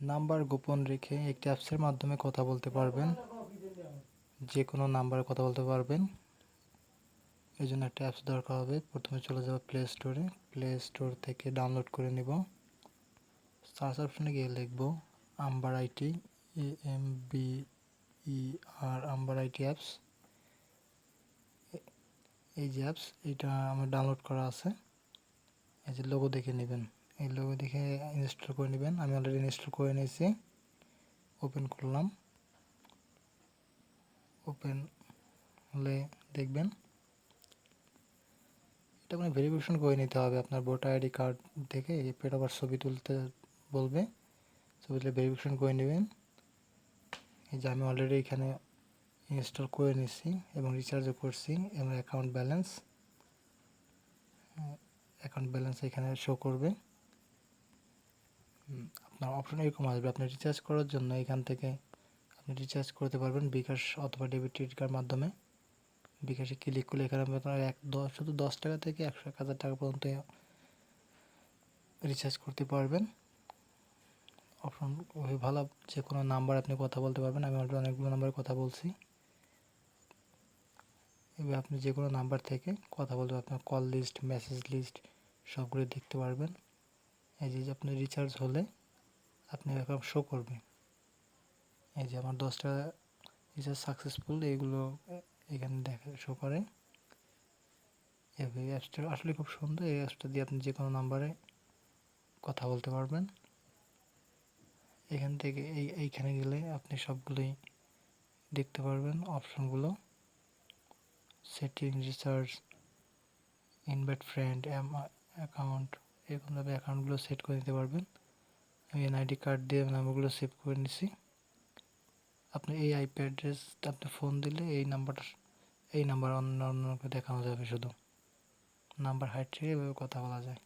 Number গোপন রেখে একটি অ্যাপসের মাধ্যমে কথা বলতে পারবেন। যে কোনো নাম্বারে কথা বলতে পারবেন। এই জন্য একটা অ্যাপস দরকার হবে। প্রথমে চলে যাব প্লে স্টোরে প্লে স্টোর থেকে ডাউনলোড করে নেব। সার্চ অপশনে গিয়ে লিখব Amber IT A M B E R Amber IT apps এই যে অ্যাপস এটা আমার ডাউনলোড করা আছে। এই যে লোগো দেখে নেবেন। এই লোগো দেখে ইনস্টল করে নেবেন। আমি অলরেডি ইনস্টল করে নিয়েছি। ওপেন করলাম। ওপেন হলে দেখবেন। এটা মানে ভেরিফিকেশন করে নিতে হবে। আপনার ভোটার আইডি কার্ড থেকে এরপর আবার ছবি তুলতে বলবে। ছবি তুলে ভেরিফিকেশন করে নেবেন। এই যে আমি অলরেডি এখানে ইনস্টল করে নিয়েছি এবং রিচার্জও করছি এবং অ্যাকাউন্ট ব্যালেন্স অ্যাকাউন্ট ব্যালেন্স এখানে শো করবে। আপনার অপশন এরকম আসবে। আপনি রিচার্জ করার জন্য এখান থেকে আপনি রিচার্জ করতে পারবেন বিকাশ অথবা ডেবিট ক্রেডিট মাধ্যমে। বিকাশে ক্লিক করলে এখানে আপনার এক দশ শুধু দশ টাকা থেকে একশো এক হাজার টাকা পর্যন্ত রিচার্জ করতে পারবেন। অপশন ওই ভালো যে কোনো নাম্বার আপনি কথা বলতে পারবেন। আমি অলরেডি অনেকগুলো নাম্বারে কথা বলছি। এবার আপনি যে কোনো নাম্বার থেকে কথা বলতে আপনার কল লিস্ট মেসেজ লিস্ট সবগুলো দেখতে পারবেন। এই যে আপনি রিচার্জ হলে আপনি এরকম শো করবে এই যে আমার দশটা রিচার্জ সাকসেসফুল এইগুলো এখানে দেখা শো করে। এই অ্যাপসটা আসলে খুব সুন্দর, এই অ্যাপসটা দিয়ে আপনি যে কোনো নাম্বারে কথা বলতে পারবেন। এখান থেকে এই, এইখানে গেলে আপনি সবগুলোই দেখতে পারবেন অপশনগুলো setting recharge invite friend account এরকমভাবে অ্যাকাউন্টগুলো সেট করে নিতে পারবেন। আমি এনআইডি কার্ড দিয়ে নাম্বারগুলো সেভ করে নিছি। আপনি এই আইপি অ্যাড্রেস আপনি ফোন দিলে এই নাম্বারটা এই নাম্বার অন্য অন্যকে দেখানো যাবে শুধু। নাম্বার হাইট থেকে এভাবে কথা বলা যায়।